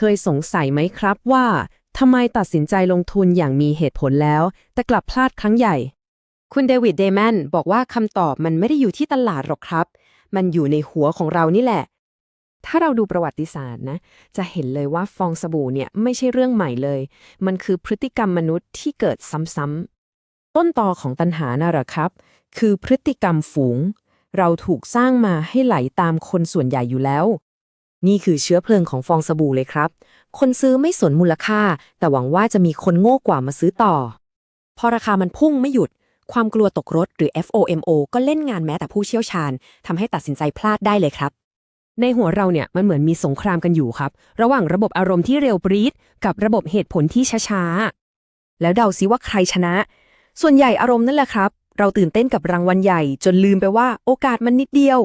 เคยสงสัยไหมครับว่าทำไมตัดสินใจลงทุนอย่างมีเหตุผลแล้ว แต่กลับพลาดครั้งใหญ่ คุณเดวิดเดแมนบอกว่าคำตอบมันไม่ได้อยู่ที่ตลาดหรอกครับ มันอยู่ในหัวของเรานี่แหละ ถ้าเราดูประวัติศาสตร์นะ จะเห็นเลยว่าฟองสบู่เนี่ยไม่ใช่เรื่องใหม่เลย มันคือพฤติกรรมมนุษย์ที่เกิดซ้ำๆต้นตอของตัณหาน่ะหรอครับ คือพฤติกรรมฝูง เราถูกสร้างมาให้ไหลตามคนส่วนใหญ่อยู่แล้ว นี่คือเชื้อเพลิงของฟองสบู่เลยครับ คนซื้อไม่สนมูลค่า แต่หวังว่าจะมีคนโง่กว่ามาซื้อต่อ พอราคามันพุ่งไม่หยุด ความกลัวตกรถหรือ FOMO ก็เล่นงานแม้แต่ผู้เชี่ยวชาญทำให้ตัดสินใจพลาดได้เลยครับ ในหัวเราเนี่ยมันเหมือนมีสงครามกันอยู่ครับ ระหว่างระบบอารมณ์ที่เร็วปรี๊ดกับระบบเหตุผลที่ช้าแล้วเดาซิว่าใครชนะ ส่วนใหญ่อารมณ์นั่นแหละครับ เราตื่นเต้นกับรางวัลใหญ่ จนลืมไปว่าโอกาสมันนิดเดียว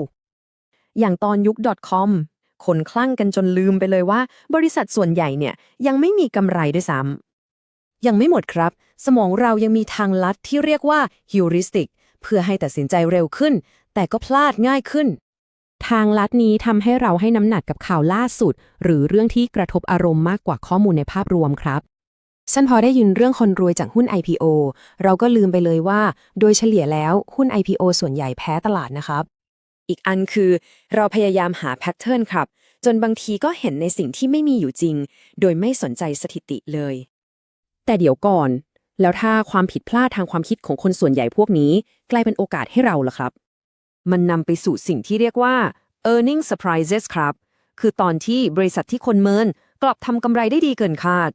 อย่างตอนยุค .com คนคลั่งกันจนลืมไปเลยว่า บริษัทส่วนใหญ่เนี่ยยังไม่มีกำไรด้วยซ้ำยังไม่หมดครับ สมองเรายังมีทางลัดที่เรียกว่าฮิวริสติกเพื่อให้ตัดสินใจเร็วขึ้น แต่ก็พลาดง่ายขึ้น ทางลัดนี้ทำให้เราให้น้ำหนักกับข่าวล่าสุด หรือเรื่องที่กระทบอารมณ์มากกว่าข้อมูลในภาพรวมครับฉันพอได้ยินเรื่องคนรวยจากหุ้น IPO เราก็ลืมไปเลยว่า โดยเฉลี่ยแล้วหุ้น IPO ส่วนใหญ่แพ้ตลาดนะครับ อีกอันคือ เราพยายามหาแพทเทิร์นครับ จนบางทีก็เห็นในสิ่งที่ไม่มีอยู่จริง โดยไม่สนใจสถิติเลย แต่เดี๋ยวก่อน แล้วถ้าความผิดพลาดทางความคิดของคนส่วนใหญ่พวกนี้ กลายเป็นโอกาสให้เราล่ะครับ มันนำไปสู่สิ่งที่เรียกว่า earning surprises ครับ คือตอนที่บริษัทที่คนเมินกลับทำกำไรได้ดีเกินคาด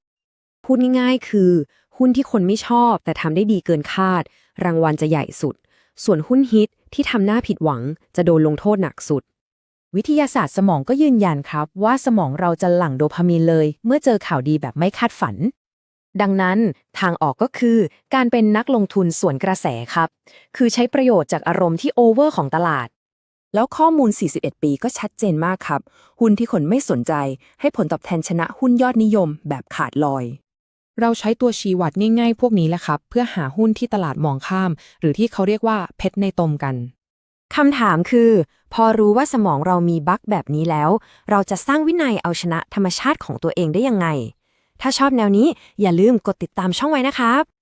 พูดง่ายๆ คือ หุ้นที่คนไม่ชอบแต่ทำได้ดีเกินคาด รางวัลจะใหญ่สุด ส่วนหุ้นฮิตที่ทำหน้าผิดหวังจะโดนลงโทษหนักสุด วิทยาศาสตร์สมองก็ยืนยันครับ ว่าสมองเราจะหลั่งโดพามีนเลย เมื่อเจอข่าวดีแบบไม่คาดฝัน ดังนั้นทางออกก็คือ การเป็นนักลงทุนส่วนกระแสครับ คือใช้ประโยชน์จากอารมณ์ที่โอเวอร์ของตลาด แล้วข้อมูล 41 ปีก็ชัดเจนมากครับ หุ้นที่คนไม่สนใจ ให้ผลตอบแทนชนะหุ้นยอดนิยมแบบขาดลอย เราใช้ตัวชี้วัดง่ายๆ พวกนี้แหละครับ เพื่อหาหุ้นที่ตลาดมองข้าม หรือที่เขาเรียกว่าเพชรในตมกันคำถามคือ พอรู้ว่าสมองเรามีบั๊กแบบนี้แล้ว เราจะสร้างวินัยเอาชนะธรรมชาติของตัวเองได้ยังไง ถ้าชอบแนวนี้อย่าลืมกดติดตามช่องไว้นะครับ